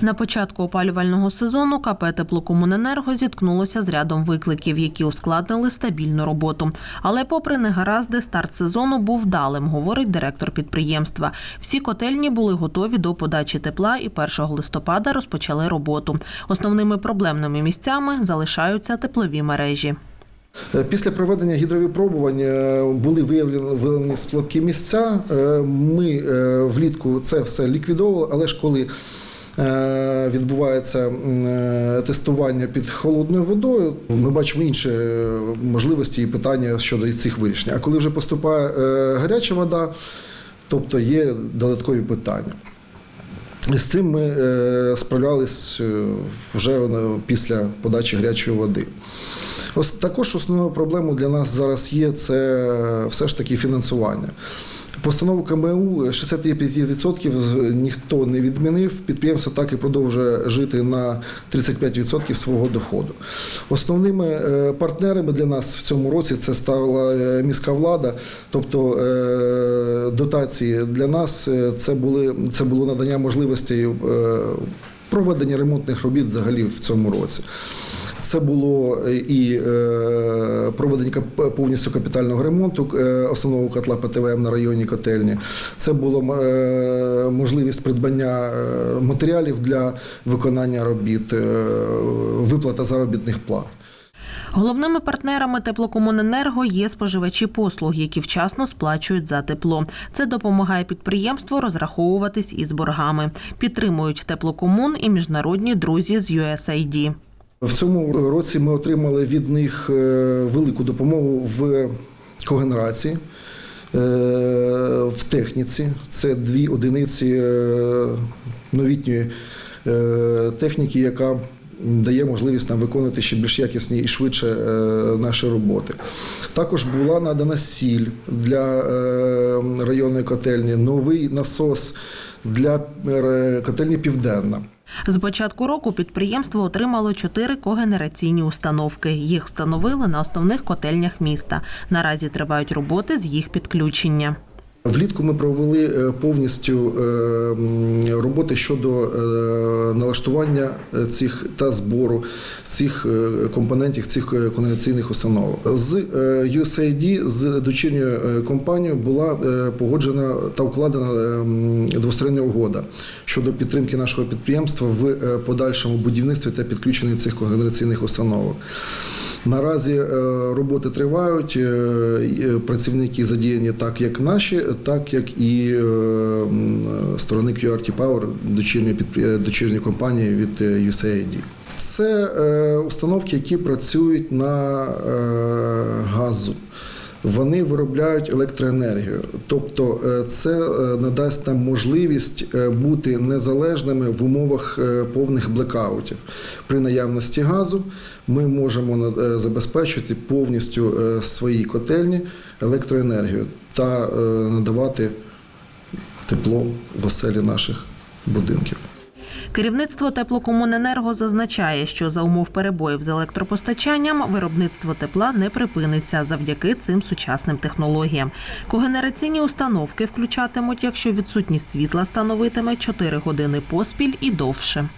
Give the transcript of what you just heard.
На початку опалювального сезону КП «Теплокомуненерго» зіткнулося з рядом викликів, які ускладнили стабільну роботу. Але, попри негаразди, старт сезону був вдалим, говорить директор підприємства. Всі котельні були готові до подачі тепла і 1 листопада розпочали роботу. Основними проблемними місцями залишаються теплові мережі. Е, Після проведення гідровипробувань е, були виявлені, слабкі місця. Е, Ми влітку це все ліквідовували, але ж коли відбувається е, тестування під холодною водою, ми бачимо інші е, можливості і питання щодо цих вирішень. А коли вже поступає е, гаряча вода, тобто є додаткові питання. І з цим ми е, справлялись е, вже е, після подачі гарячої води. Ось також основною проблемою для нас зараз є це все ж таки фінансування. Постанову КМУ 65% з- ніхто не відмінив. Підприємство так і продовжує жити на 35% свого доходу. Основними е, партнерами для нас в цьому році це стала е, міська влада, тобто е, дотації для нас це були це було надання можливості проведення ремонтних робіт взагалі в цьому році. Це було і е, проведення повністю капітального ремонту е, основного котла ПТВМ на районній котельні. Це було е, можливість придбання е, матеріалів для виконання робіт, е, виплата заробітних плат. Головними партнерами теплокомуненерго є споживачі послуг, які вчасно сплачують за тепло. Це допомагає підприємству розраховуватись із боргами. Підтримують теплокомун і міжнародні друзі з USAID. В цьому році ми отримали від них е, велику допомогу в когенерації, е, в техніці. Це дві одиниці е, новітньої техніки, яка дає можливість нам виконувати ще більш якісні і швидше е, наші роботи. Також була надана сіль для е, районної котельні, новий насос для е, котельні Південна. З початку року підприємство отримало чотири когенераційні установки. Їх встановили на основних котельнях міста. Наразі тривають роботи з їх підключення. Влітку ми провели е, повністю е, роботи щодо е, налаштування цих та збору цих компонентів цих конденсаційних установок. З USAID, з дочірньою компанією була погоджена та укладена двостороння угода щодо підтримки нашого підприємства в подальшому будівництві та підключенні цих конденсаційних установок. Наразі е, роботи тривають, е, е, працівники задіяні так як наші, так як і сторони QRT Power, дочірні дочірні компанії від USAID. Це установки, які працюють на газу. Вони виробляють електроенергію, тобто е, це е, надасть нам можливість е, бути незалежними в умовах повних блекаутів. При наявності газу ми можемо забезпечити повністю свої котельні електроенергію та надавати тепло в оселі наших будинків. Керівництво теплокомуненерго зазначає, що за умов перебоїв з електропостачанням виробництво тепла не припиниться завдяки цим сучасним технологіям. Когенераційні установки включатимуть, якщо відсутність світла становитиме 4 години поспіль і довше.